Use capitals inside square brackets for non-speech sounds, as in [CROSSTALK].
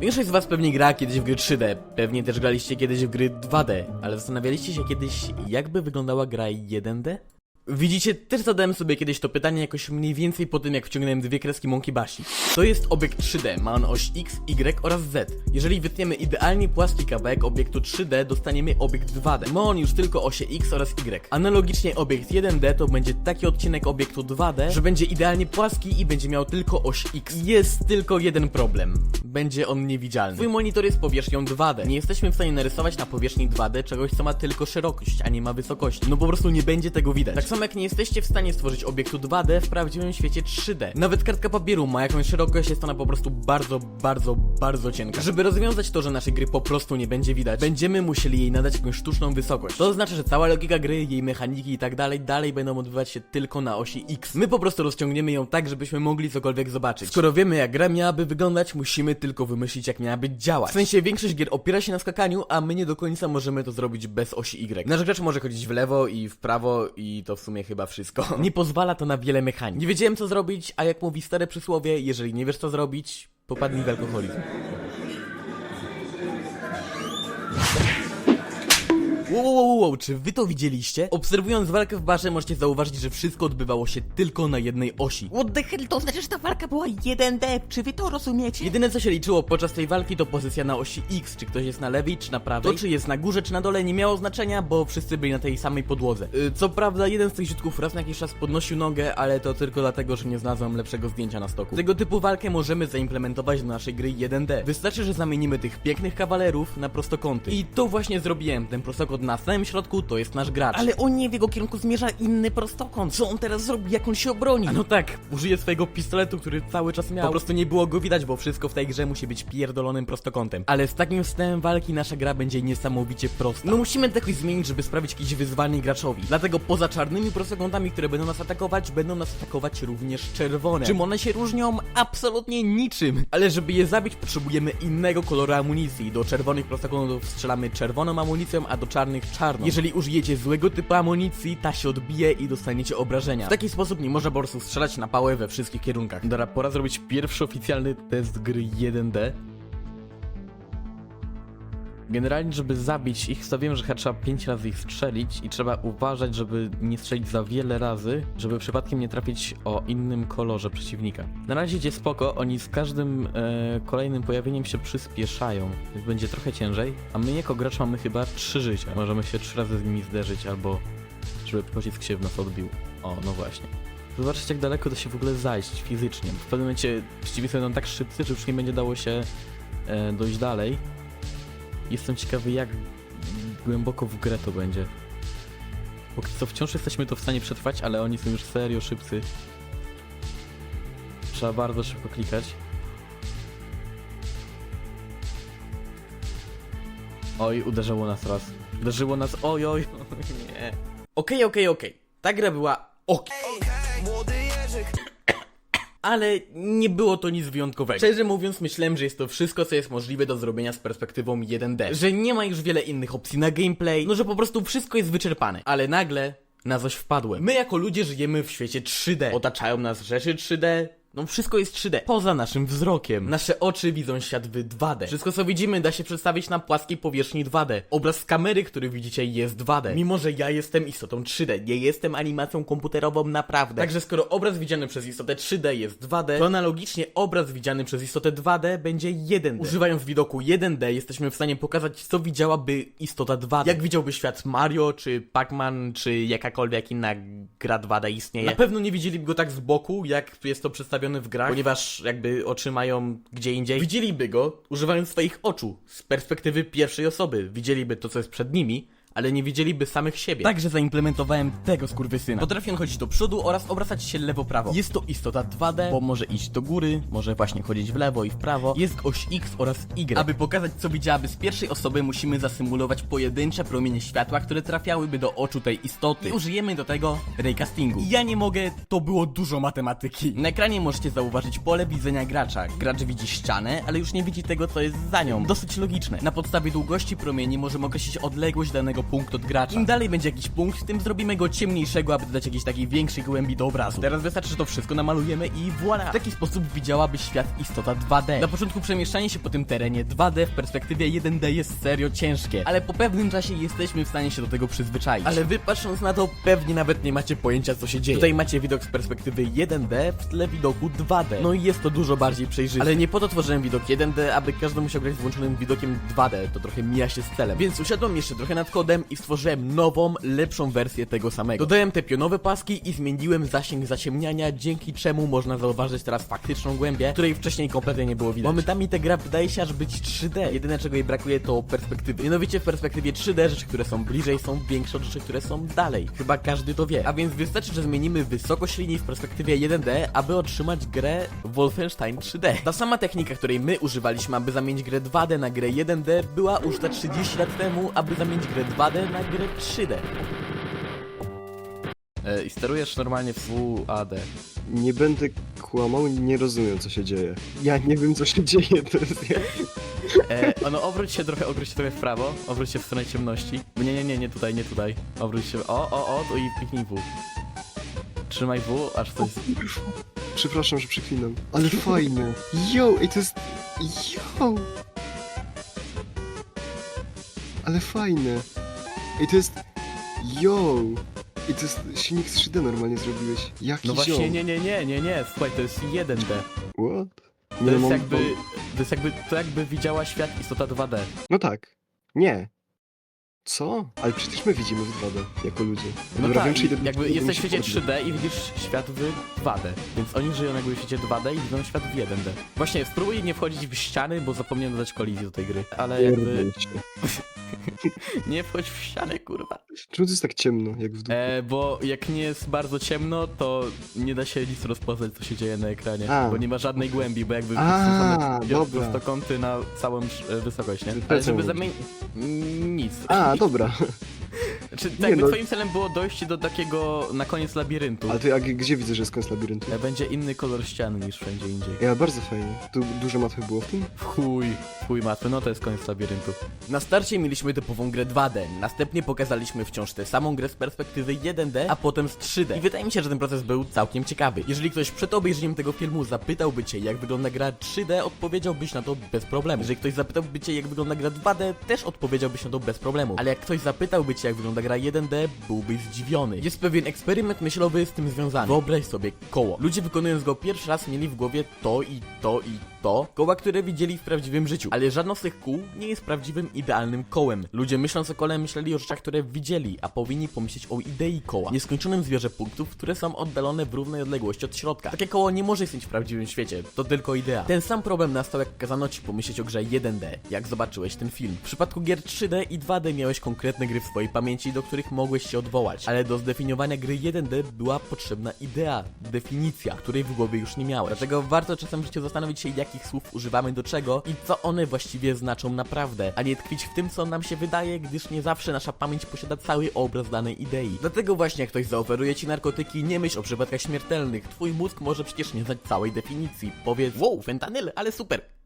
Większość z was pewnie gra kiedyś w gry 3D, pewnie też graliście kiedyś w gry 2D, ale zastanawialiście się kiedyś, jakby wyglądała gra 1D? Widzicie, też zadałem sobie kiedyś to pytanie jakoś mniej więcej po tym, jak wciągnąłem dwie kreski Monkey Bashi. To jest obiekt 3D, ma on oś X, Y oraz Z. Jeżeli wytniemy idealnie płaski kawałek obiektu 3D, dostaniemy obiekt 2D. Ma on już tylko osie X oraz Y. Analogicznie obiekt 1D to będzie taki odcinek obiektu 2D, że będzie idealnie płaski i będzie miał tylko oś X. Jest tylko jeden problem. Będzie on niewidzialny. Twój monitor jest powierzchnią 2D. Nie jesteśmy w stanie narysować na powierzchni 2D czegoś, co ma tylko szerokość, a nie ma wysokości. No po prostu nie będzie tego widać. Tak samo nie jesteście w stanie stworzyć obiektu 2D w prawdziwym świecie 3D. Nawet kartka papieru ma jakąś szerokość, jest ona po prostu bardzo, bardzo, bardzo cienka. Żeby rozwiązać to, że naszej gry po prostu nie będzie widać, będziemy musieli jej nadać jakąś sztuczną wysokość. To oznacza, że cała logika gry, jej mechaniki i tak dalej, dalej będą odbywać się tylko na osi X. My po prostu rozciągniemy ją tak, żebyśmy mogli cokolwiek zobaczyć. Skoro wiemy jak gra miałaby wyglądać, musimy tylko wymyślić jak miałaby działać. W sensie większość gier opiera się na skakaniu, a my nie do końca możemy to zrobić bez osi Y. Nasz gracz może chodzić w lewo i w prawo i to w sumie chyba wszystko. [LAUGHS] Nie pozwala to na wiele mechanik. Nie wiedziałem co zrobić, a jak mówi stare przysłowie, jeżeli nie wiesz co zrobić, popadnij w alkoholizm. Wow, wow, wow, wow, czy wy to widzieliście? Obserwując walkę w barze możecie zauważyć, że wszystko odbywało się tylko na jednej osi. What the hell, to znaczy, że ta walka była 1D, czy wy to rozumiecie? Jedyne co się liczyło podczas tej walki to pozycja na osi X, czy ktoś jest na lewej, czy na prawej. To czy jest na górze, czy na dole nie miało znaczenia, bo wszyscy byli na tej samej podłodze. Yy, co prawda jeden z tych ziutków raz na jakiś czas podnosił nogę, ale to tylko dlatego, że nie znalazłem lepszego zdjęcia na stoku. Tego typu walkę możemy zaimplementować do naszej gry 1D. Wystarczy, że zamienimy tych pięknych kawalerów na prostokąty. I to właśnie zrobiłem. Ten prostokąt na samym środku to jest nasz gracz. Ale o nie, w jego kierunku zmierza inny prostokąt. Co on teraz zrobi, jak on się obroni? A no tak, użyję swojego pistoletu, który cały czas miał. Po prostu nie było go widać, bo wszystko w tej grze musi być pierdolonym prostokątem. Ale z takim systemem walki nasza gra będzie niesamowicie prosta. No musimy jakoś zmienić, żeby sprawić jakieś wyzwanie graczowi. Dlatego poza czarnymi prostokątami, które będą nas atakować, będą nas atakować również czerwone. Czym one się różnią? Absolutnie niczym. Ale żeby je zabić, potrzebujemy innego koloru amunicji. Do czerwonych prostokątów strzelamy czerwoną amunicją, a do czarnych czarną. Jeżeli użyjecie złego typu amunicji, ta się odbije i dostaniecie obrażenia. W taki sposób nie można po prostu strzelać na pałę we wszystkich kierunkach. Dobra, pora zrobić pierwszy oficjalny test gry 1D. Generalnie, żeby zabić ich, stawiłem, że chyba trzeba 5 razy ich strzelić i trzeba uważać, żeby nie strzelić za wiele razy, żeby przypadkiem nie trafić o innym kolorze przeciwnika. Na razie idzie spoko, oni z każdym e, kolejnym pojawieniem się przyspieszają, więc będzie trochę ciężej, a my jako gracz mamy chyba 3 życia. Możemy się 3 razy z nimi zderzyć albo żeby pocisk się w nas odbił. O, no właśnie. Zobaczcie jak daleko da się w ogóle zajść fizycznie. W pewnym momencie przeciwnicy będą tak szybcy, że już nie będzie dało się e, dojść dalej. Jestem ciekawy, jak głęboko w grę to będzie. Póki co wciąż jesteśmy to w stanie przetrwać, ale oni są już serio szybcy. Trzeba bardzo szybko klikać. Oj, uderzyło nas raz. Uderzyło nas, oj, oj, nie. Okej, okej, okej. Ta gra była ok. Ale nie było to nic wyjątkowego. Szczerze mówiąc, myślałem, że jest to wszystko, co jest możliwe do zrobienia z perspektywą 1D. Że nie ma już wiele innych opcji na gameplay, no że po prostu wszystko jest wyczerpane. Ale nagle na coś wpadłem. My jako ludzie żyjemy w świecie 3D. Otaczają nas rzeczy 3D. No wszystko jest 3D, poza naszym wzrokiem. Nasze oczy widzą świat w 2D. Wszystko co widzimy da się przedstawić na płaskiej powierzchni 2D. Obraz z kamery, który widzicie jest 2D. Mimo, że ja jestem istotą 3D, nie jestem animacją komputerową naprawdę. Także skoro obraz widziany przez istotę 3D jest 2D, to analogicznie obraz widziany przez istotę 2D będzie 1D. Używając widoku 1D jesteśmy w stanie pokazać co widziałaby istota 2D. Jak widziałby świat Mario, czy Pac-Man, czy jakakolwiek inna gra 2D istnieje. Na pewno nie widzieliby go tak z boku, jak jest to przedstawione w grach, ponieważ jakby oczy mają gdzie indziej. Widzieliby go używając swoich oczu z perspektywy pierwszej osoby. Widzieliby to, co jest przed nimi, ale nie widzieliby samych siebie. Także zaimplementowałem tego skurwysyna. Potrafię chodzić do przodu oraz obracać się lewo-prawo. Jest to istota 2D, bo może iść do góry, może właśnie chodzić w lewo i w prawo. Jest oś X oraz Y. Aby pokazać, co widziałaby z pierwszej osoby, musimy zasymulować pojedyncze promienie światła, które trafiałyby do oczu tej istoty. I użyjemy do tego raycastingu. Ja nie mogę, to było dużo matematyki. Na ekranie możecie zauważyć pole widzenia gracza. Gracz widzi ścianę, ale już nie widzi tego, co jest za nią. Dosyć logiczne. Na podstawie długości promieni możemy określić odległość danego punkt od gracza. Im dalej będzie jakiś punkt, tym zrobimy go ciemniejszego, aby dodać jakiejś takiej większej głębi do obrazu. Teraz wystarczy, że to wszystko namalujemy i voilà! W taki sposób widziałaby świat istota 2D. Na początku przemieszczanie się po tym terenie 2D w perspektywie 1D jest serio ciężkie, ale po pewnym czasie jesteśmy w stanie się do tego przyzwyczaić. Ale wy patrząc na to, pewnie nawet nie macie pojęcia co się dzieje. Tutaj macie widok z perspektywy 1D w tle widoku 2D. No i jest to dużo bardziej przejrzyste. Ale nie po to tworzyłem widok 1D, aby każdy musiał grać z włączonym widokiem 2D. To trochę mija się z celem. Więc usiadłem jeszcze trochę nad kodem i stworzyłem nową, lepszą wersję tego samego. Dodałem te pionowe paski i zmieniłem zasięg zaciemniania, dzięki czemu można zauważyć teraz faktyczną głębię, której wcześniej kompletnie nie było widać. Momentami ta gra wydaje się aż być 3D. Jedyne czego jej brakuje to perspektywy. Mianowicie w perspektywie 3D rzeczy, które są bliżej są większe od rzeczy, które są dalej. Chyba każdy to wie. A więc wystarczy, że zmienimy wysokość linii w perspektywie 1D, aby otrzymać grę Wolfenstein 3D. Ta sama technika, której my używaliśmy, aby zamienić grę 2D na grę 1D, była użyta 30 lat temu, aby zamienić grę 2D na grę 3D. E, I sterujesz normalnie w WAD. Nie będę kłamał, nie rozumiem co się dzieje. Ja nie wiem co się dzieje, to jest jak... E, ono obróć się trochę, obróć się trochę w prawo, obróć się w stronę ciemności. Nie, nie, nie, nie tutaj, nie tutaj. Obróć się. O, o, o, tu i kliknij W. Trzymaj W, aż coś. Przepraszam, że przeklinam. Ale fajne. Yo, ej to jest... Yo! Ale fajne. Ej to jest... Yo! Ej to jest silnik z 3D normalnie zrobiłeś. Jaki No właśnie, ziom. nie, nie, nie, nie, nie, słuchaj, to jest 1D. What? To Nie, jest mam- jakby, to jest jakby, to jakby widziała świat istota 2D. No tak. Nie. Co? Ale przecież my widzimy w 2D, jako ludzie. No Dobra, tak, wiem, czy idę- jakby idę jesteś w mi świecie podnieść. 3D i widzisz świat w 2D, więc oni żyją jakby w świecie 2D i widzą świat w 1D. Właśnie, spróbuj nie wchodzić w ściany, bo zapomniałem dodać kolizji do tej gry, ale jakby Pierdol się. nie wchodź w ścianę, kurwa. Czemu to jest tak ciemno, jak w dupie? E, bo jak nie jest bardzo ciemno, to nie da się nic rozpoznać, co się dzieje na ekranie. A. Bo nie ma żadnej głębi, bo jakby A, same dobra. prostokąty na całą e, wysokość, nie? Ale żeby mówisz? zamienić... Nic. A, dobra. Czy tak Nie, jakby no. twoim celem było dojście do takiego na koniec labiryntu. Ale to jak, gdzie widzę, że jest koniec labiryntu? E, Będzie inny kolor ściany niż wszędzie indziej. Ja, bardzo fajnie. Tu dużo matwy było w tym? W chuj, chuj matwy, no to jest koniec labiryntu. Na starcie mieliśmy typową grę 2D, następnie pokazaliśmy wciąż tę samą grę z perspektywy 1D, a potem z 3D. I wydaje mi się, że ten proces był całkiem ciekawy. Jeżeli ktoś przed obejrzeniem tego filmu zapytałby cię, jak wygląda gra 3D, odpowiedziałbyś na to bez problemu. Jeżeli ktoś zapytałby cię, jak wygląda gra 2D, też odpowiedziałbyś na to bez problemu. Ale jak ktoś zapytałby cię, jak wygląda gra 1D, byłbyś zdziwiony. Jest pewien eksperyment myślowy z tym związany. Wyobraź sobie koło. Ludzie wykonując go pierwszy raz mieli w głowie to i to i to koła, które widzieli w prawdziwym życiu. Ale żadno z tych kół nie jest prawdziwym, idealnym kołem. Ludzie myśląc o kole myśleli o rzeczach, które widzieli, a powinni pomyśleć o idei koła. Nieskończonym zbiorze punktów, które są oddalone w równej odległości od środka. Takie koło nie może istnieć w prawdziwym świecie, to tylko idea. Ten sam problem nastał jak kazano ci pomyśleć o grze 1D, jak zobaczyłeś ten film. W przypadku gier 3D i 2D miałeś konkretne gry w swojej pamięci, do których mogłeś się odwołać. Ale do zdefiniowania gry 1D była potrzebna idea, definicja, której w głowie już nie miałeś. Dlatego warto czasem w życiu zastanowić się, jakich słów używamy do czego i co one właściwie znaczą naprawdę, a nie tkwić w tym, co nam się wydaje, gdyż nie zawsze nasza pamięć posiada cały obraz danej idei. Dlatego właśnie jak ktoś zaoferuje ci narkotyki, nie myśl o przypadkach śmiertelnych. Twój mózg może przecież nie znać całej definicji. Powiedz, wow, fentanyl, ale super.